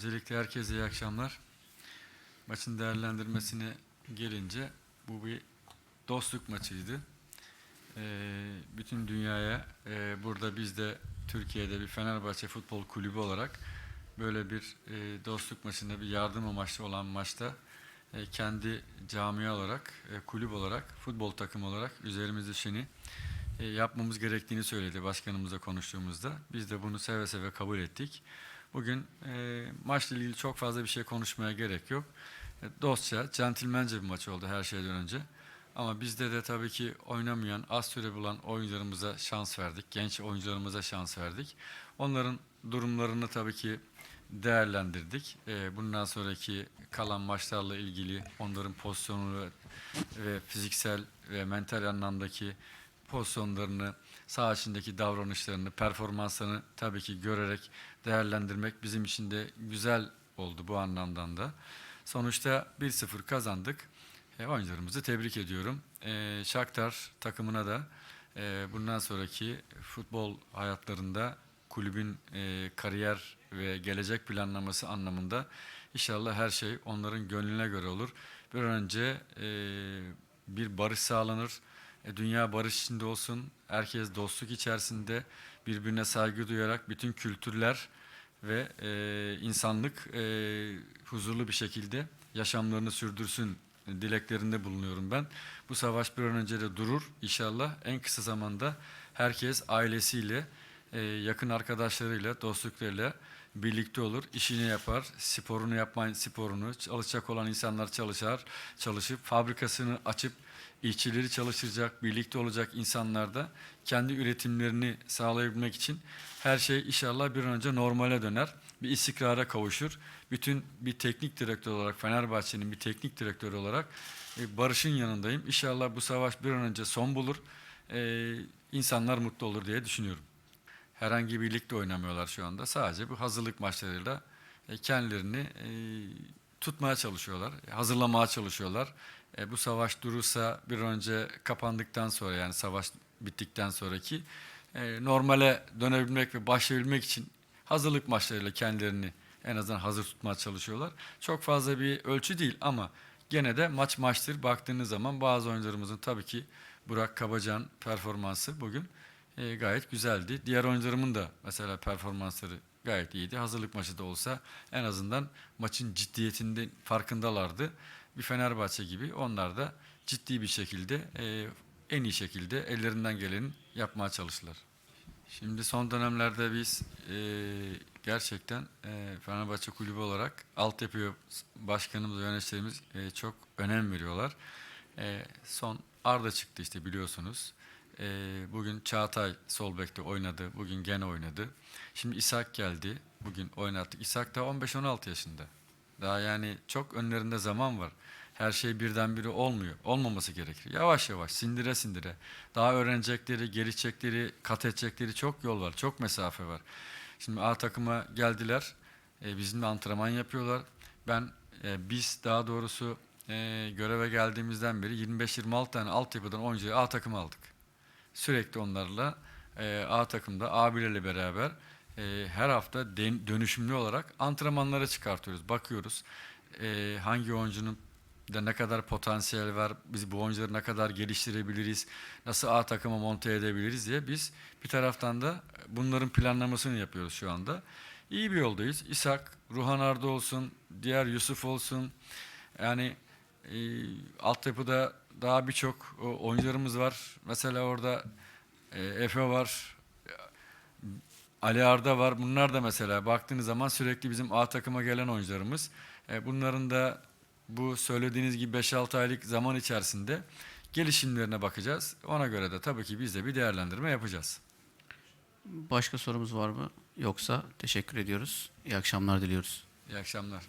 Öncelikle herkese iyi akşamlar. Maçın değerlendirmesine gelince bu bir dostluk maçıydı. Ee, bütün dünyaya e, burada biz de Türkiye'de bir Fenerbahçe Futbol Kulübü olarak böyle bir e, dostluk maçında bir yardım amaçlı olan maçta e, kendi camia olarak, e, kulüp olarak, futbol takımı olarak üzerimiz düşeni e, yapmamız gerektiğini söyledi başkanımızla konuştuğumuzda. Biz de bunu seve seve kabul ettik. Bugün e, maçla ilgili çok fazla bir şey konuşmaya gerek yok. E, dostça, centilmence bir maç oldu her şeyden önce. Ama bizde de tabii ki oynamayan, az süre bulan oyuncularımıza şans verdik. Genç oyuncularımıza şans verdik. Onların durumlarını tabii ki değerlendirdik. E, bundan sonraki kalan maçlarla ilgili onların pozisyonu ve fiziksel ve mental anlamdaki pozisyonlarını, saha içindeki davranışlarını, performanslarını tabii ki görerek değerlendirmek bizim için de güzel oldu bu anlamdan da. Sonuçta 1-0 kazandık. E, oyuncularımızı tebrik ediyorum. E, Shakhtar takımına da e, bundan sonraki futbol hayatlarında kulübün e, kariyer ve gelecek planlaması anlamında inşallah her şey onların gönlüne göre olur. Bir önce e, bir barış sağlanır. E, dünya barış içinde olsun. Herkes dostluk içerisinde birbirine saygı duyarak bütün kültürler ve e, insanlık e, huzurlu bir şekilde yaşamlarını sürdürsün dileklerinde bulunuyorum ben. Bu savaş bir an önce de durur inşallah. En kısa zamanda herkes ailesiyle, e, yakın arkadaşlarıyla, dostluklarıyla birlikte olur, işini yapar, sporunu yapmayın sporunu, çalışacak olan insanlar çalışar, çalışıp fabrikasını açıp işçileri çalıştıracak, birlikte olacak insanlar da kendi üretimlerini sağlayabilmek için her şey inşallah bir an önce normale döner, bir istikrara kavuşur. Bütün bir teknik direktör olarak, Fenerbahçe'nin bir teknik direktörü olarak e, Barış'ın yanındayım. İnşallah bu savaş bir an önce son bulur, e, insanlar mutlu olur diye düşünüyorum. Herhangi bir ligde oynamıyorlar şu anda. Sadece bu hazırlık maçlarıyla e, kendilerini e, tutmaya çalışıyorlar, hazırlamaya çalışıyorlar. E, bu savaş durursa bir önce kapandıktan sonra yani savaş bittikten sonraki e, normale dönebilmek ve başlayabilmek için hazırlık maçlarıyla kendilerini en azından hazır tutmaya çalışıyorlar. Çok fazla bir ölçü değil ama gene de maç maçtır. Baktığınız zaman bazı oyuncularımızın tabii ki Burak Kabacan performansı bugün e, gayet güzeldi. Diğer oyuncularımın da mesela performansları gayet iyiydi. Hazırlık maçı da olsa en azından maçın ciddiyetinde farkındalardı. Bir Fenerbahçe gibi onlar da ciddi bir şekilde e, en iyi şekilde ellerinden gelenin yapmaya çalıştılar. Şimdi son dönemlerde biz e, gerçekten e, Fenerbahçe Kulübü olarak altyapı başkanımız ve yöneticilerimiz e, çok önem veriyorlar. E, son Arda çıktı işte biliyorsunuz. E, bugün Çağatay sol bekte oynadı. Bugün gene oynadı. Şimdi İshak geldi. Bugün oynattık. İshak da 15-16 yaşında. Daha yani çok önlerinde zaman var. Her şey birdenbire olmuyor. Olmaması gerekir. Yavaş yavaş, sindire sindire. Daha öğrenecekleri, gelişecekleri, kat edecekleri çok yol var. Çok mesafe var. Şimdi A takıma geldiler. E, bizimle antrenman yapıyorlar. Ben, e, biz daha doğrusu e, göreve geldiğimizden beri 25-26 tane altyapıdan oyuncuyu A takıma aldık. Sürekli onlarla e, A takımda abilerle beraber e, her hafta den- dönüşümlü olarak antrenmanlara çıkartıyoruz. Bakıyoruz e, hangi oyuncunun da ne kadar potansiyel var, biz bu oyuncuları ne kadar geliştirebiliriz, nasıl A takıma monte edebiliriz diye biz bir taraftan da bunların planlamasını yapıyoruz şu anda. İyi bir yoldayız. İshak, Ruhan Arda olsun, diğer Yusuf olsun. Yani e, altyapıda daha birçok o, oyuncularımız var. Mesela orada e, Efe var, Ali Arda var. Bunlar da mesela baktığınız zaman sürekli bizim A takıma gelen oyuncularımız. E, bunların da bu söylediğiniz gibi 5-6 aylık zaman içerisinde gelişimlerine bakacağız. Ona göre de tabii ki biz de bir değerlendirme yapacağız. Başka sorumuz var mı? Yoksa teşekkür ediyoruz. İyi akşamlar diliyoruz. İyi akşamlar.